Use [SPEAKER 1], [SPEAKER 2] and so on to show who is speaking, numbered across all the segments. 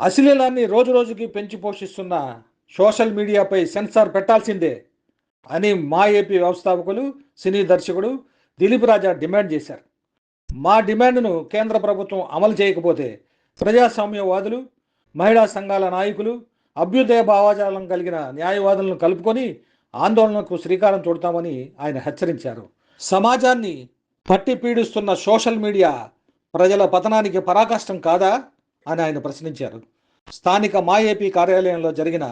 [SPEAKER 1] అశ్లీలాన్ని రోజు రోజుకి పెంచి పోషిస్తున్న సోషల్ మీడియాపై సెన్సార్ పెట్టాల్సిందే అని మా ఏపీ వ్యవస్థాపకులు సినీ దర్శకుడు దిలీప్ రాజా డిమాండ్ చేశారు. మా డిమాండ్ను కేంద్ర ప్రభుత్వం అమలు చేయకపోతే ప్రజాస్వామ్యవాదులు మహిళా సంఘాల నాయకులు అభ్యుదయ భావాజాలం కలిగిన న్యాయవాదులను కలుపుకొని ఆందోళనకు శ్రీకారం చుడతామని ఆయన హెచ్చరించారు. సమాజాన్ని పట్టి పీడిస్తున్న సోషల్ మీడియా ప్రజల పతనానికి పరాకాష్టం కాదా అని ఆయన ప్రశ్నించారు. స్థానిక మా ఏపీ కార్యాలయంలో జరిగిన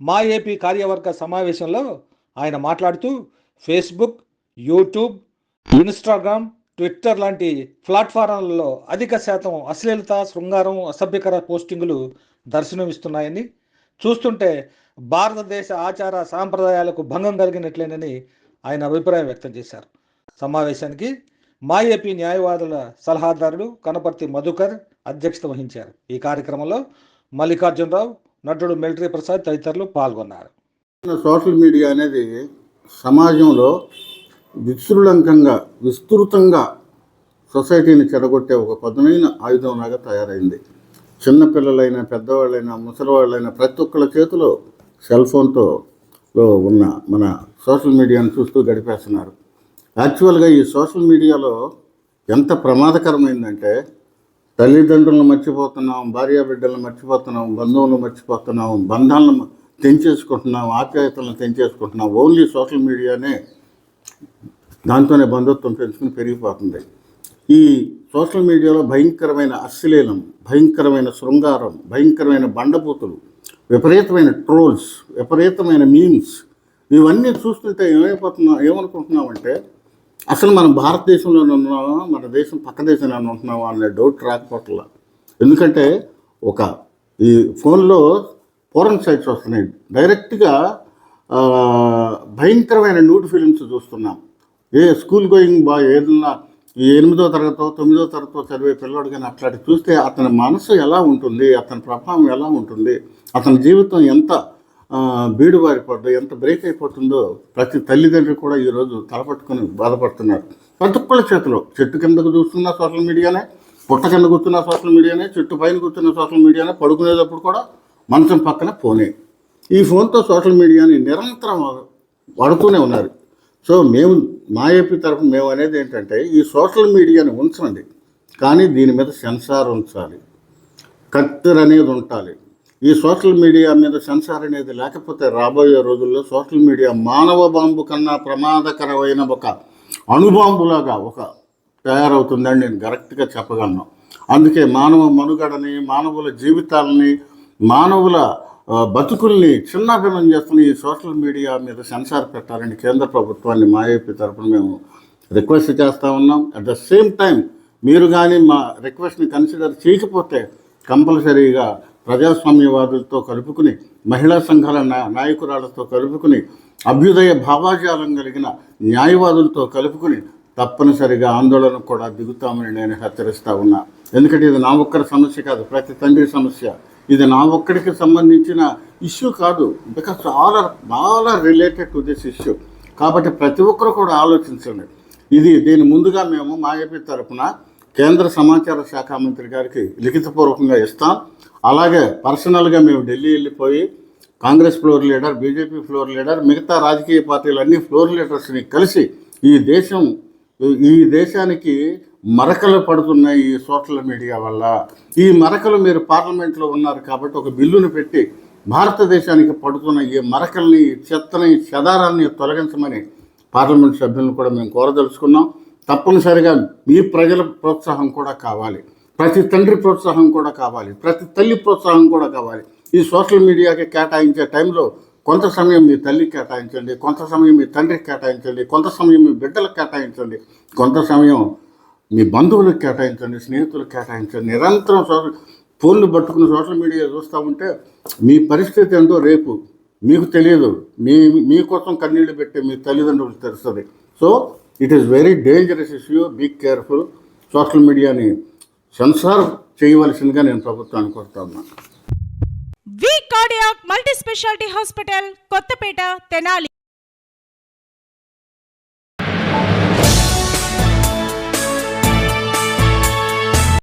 [SPEAKER 1] మా ఏపీ కార్యవర్గ సమావేశంలో ఆయన మాట్లాడుతూ ఫేస్బుక్ యూట్యూబ్ ఇన్స్టాగ్రామ్ ట్విట్టర్ లాంటి ప్లాట్ఫారంలలో అధిక శాతం అశ్లీలత శృంగారం అసభ్యకర పోస్టింగులు దర్శనమిస్తున్నాయని చూస్తుంటే భారతదేశ ఆచార సాంప్రదాయాలకు భంగం కలిగినట్లేనని ఆయన అభిప్రాయం వ్యక్తం చేశారు. సమావేశానికి మా ఏపీ న్యాయవాదుల సలహాదారుడు కనపర్తి మధుకర్ అధ్యక్షత వహించారు. ఈ కార్యక్రమంలో మల్లికార్జునరావు నటుడు మిలిటరీ ప్రసాద్ తదితరులు పాల్గొన్నారు.
[SPEAKER 2] సోషల్ మీడియా అనేది సమాజంలో విస్తృలంకంగా విస్తృతంగా సొసైటీని చెడగొట్టే ఒక పదునైన ఆయుధంలాగా తయారైంది. చిన్నపిల్లలైనా పెద్దవాళ్ళైనా ముసలివాళ్ళైనా ప్రతి ఒక్కళ్ళ చేతిలో సెల్ ఫోన్తో ఉన్న మన సోషల్ మీడియాను చూస్తూ గడిపేస్తున్నారు. యాక్చువల్గా ఈ సోషల్ మీడియాలో ఎంత ప్రమాదకరమైందంటే తల్లిదండ్రులను మర్చిపోతున్నాం భార్యాబిడ్డలను మర్చిపోతున్నాం బంధువులను మర్చిపోతున్నాం బంధాలను తెంచేసుకుంటున్నాం ఆప్యాయతలను తెంచేసుకుంటున్నాం. ఓన్లీ సోషల్ మీడియానే దాంతోనే బంధుత్వం పెంచుకుని పెరిగిపోతుంది. ఈ సోషల్ మీడియాలో భయంకరమైన అశ్లీలం భయంకరమైన శృంగారం భయంకరమైన బండపూతులు విపరీతమైన ట్రోల్స్ విపరీతమైన మీమ్స్ ఇవన్నీ చూస్తుంటే ఏమైపోతున్నాం ఏమనుకుంటున్నామంటే అసలు మనం భారతదేశంలోనే ఉన్నామా? మన దేశం పక్క దేశంలోనే ఉంటున్నామా అనే డౌట్ రాకపోవట్లా. ఎందుకంటే ఒక ఈ ఫోన్లో ఫోరన్ సైట్స్ వస్తున్నాయి. డైరెక్ట్గా భయంకరమైన న్యూడ్ ఫిలిమ్స్ చూస్తున్నాం. ఏ స్కూల్ గోయింగ్ బాయ్ ఏదన్నా ఈ ఎనిమిదో తరగతో తొమ్మిదో తరగతో చదివే పిల్లోడు కానీ అట్లాంటి చూస్తే అతని మనసు ఎలా ఉంటుంది? అతని ప్రభావం ఎలా ఉంటుంది? అతని జీవితం ఎంత ఆ, బీడుబారిపోద్దో ఎంత బ్రేక్ అయిపోతుందో ప్రతి తల్లిదండ్రులు కూడా ఈరోజు తలపట్టుకొని బాధపడుతున్నారు. ప్రతి ఒక్కళ్ళ చేతిలో చెట్టు కిందకు చూస్తున్న సోషల్ మీడియానే పుట్ట కింద కూర్చున్న సోషల్ మీడియానే చెట్టు పైన కూర్చున్న సోషల్ మీడియానే పడుకునేటప్పుడు కూడా మంచం పక్కన ఫోనే. ఈ ఫోన్తో సోషల్ మీడియాని నిరంతరం వాడుతూనే ఉన్నారు. సో మేము మా ఏపీ తరఫున మేము అనేది ఏంటంటే ఈ సోషల్ మీడియాని ఉంచండి. కానీ దీని మీద సెన్సార్ ఉంచాలి. కత్తెర అనేది ఉండాలి. ఈ సోషల్ మీడియా మీద సెన్సార్ అనేది లేకపోతే రాబోయే రోజుల్లో సోషల్ మీడియా మానవ బాంబు కన్నా ప్రమాదకరమైన ఒక అణుబాంబులాగా ఒక తయారవుతుందని నేను కరెక్ట్గా చెప్పగలను. అందుకే మానవ మనుగడని మానవుల జీవితాలని మానవుల బతుకుల్ని చిన్నాభిన్నం చేస్తున్న ఈ సోషల్ మీడియా మీద సెన్సార్ పెట్టాలని కేంద్ర ప్రభుత్వాన్ని మా ఏపీ తరఫున మేము రిక్వెస్ట్ చేస్తూ ఉన్నాం. అట్ ద సేమ్ టైం మీరు కానీ మా రిక్వెస్ట్ని కన్సిడర్ చేయకపోతే కంపల్సరీగా ప్రజాస్వామ్యవాదులతో కలుపుకుని మహిళా సంఘాల నా నాయకురాలతో కలుపుకుని అభ్యుదయ భావాజాలం కలిగిన న్యాయవాదులతో కలుపుకుని తప్పనిసరిగా ఆందోళన కూడా దిగుతామని నేను హెచ్చరిస్తా ఉన్నా. ఎందుకంటే ఇది నా ఒక్కరి సమస్య కాదు ప్రతి తండ్రి సమస్య. ఇది నా ఒక్కడికి సంబంధించిన ఇష్యూ కాదు బికాస్ చాలా are related to this issue. కాబట్టి ప్రతి ఒక్కరు కూడా ఆలోచించండి. ఇది దీని ముందుగా మేము మా తరపున కేంద్ర సమాచార శాఖ మంత్రి గారికి లిఖితపూర్వకంగా ఇస్తాం. అలాగే పర్సనల్గా మేము ఢిల్లీ వెళ్ళిపోయి Congress floor leader BJP floor leader మిగతా రాజకీయ పార్టీలన్నీ ఫ్లోర్ లీడర్స్ని కలిసి ఈ దేశం ఈ దేశానికి మరకలు పడుతున్నాయి ఈ సోషల్ మీడియా వల్ల. ఈ మరకలు మీరు పార్లమెంట్లో ఉన్నారు కాబట్టి ఒక బిల్లును పెట్టి భారతదేశానికి పడుతున్న ఈ మరకల్ని చెత్తని చదారాన్ని చెదారాన్ని తొలగించమని పార్లమెంట్ సభ్యులను కూడా మేము కోరదలుచుకున్నాం. తప్పనిసరిగా మీ ప్రజల ప్రోత్సాహం కూడా కావాలి. ప్రతి తండ్రి ప్రోత్సాహం కూడా కావాలి. ప్రతి తల్లి ప్రోత్సాహం కూడా కావాలి. ఈ సోషల్ మీడియాకి కేటాయించే టైంలో కొంత సమయం మీ తల్లికి కేటాయించండి కొంత సమయం మీ తండ్రికి కేటాయించండి కొంత సమయం మీ బిడ్డలకు కేటాయించండి కొంత సమయం మీ బంధువులకు కేటాయించండి స్నేహితులకు కేటాయించండి. నిరంతరం సోషల్ ఫోన్లు పట్టుకుని సోషల్ మీడియా చూస్తూ ఉంటే మీ పరిస్థితి ఏంటో రేపు మీకు తెలియదు. మీ మీకోసం కన్నీళ్ళు పెట్టే మీ తల్లిదండ్రులు తెలుస్తుంది. So it is very dangerous issue be careful social మీడియాని సెన్సార్ చేయవలసిందిగా నేను ప్రభుత్వాన్ని కోరుతా
[SPEAKER 3] V cardiac multi speciality hospital Kothapeta Tenali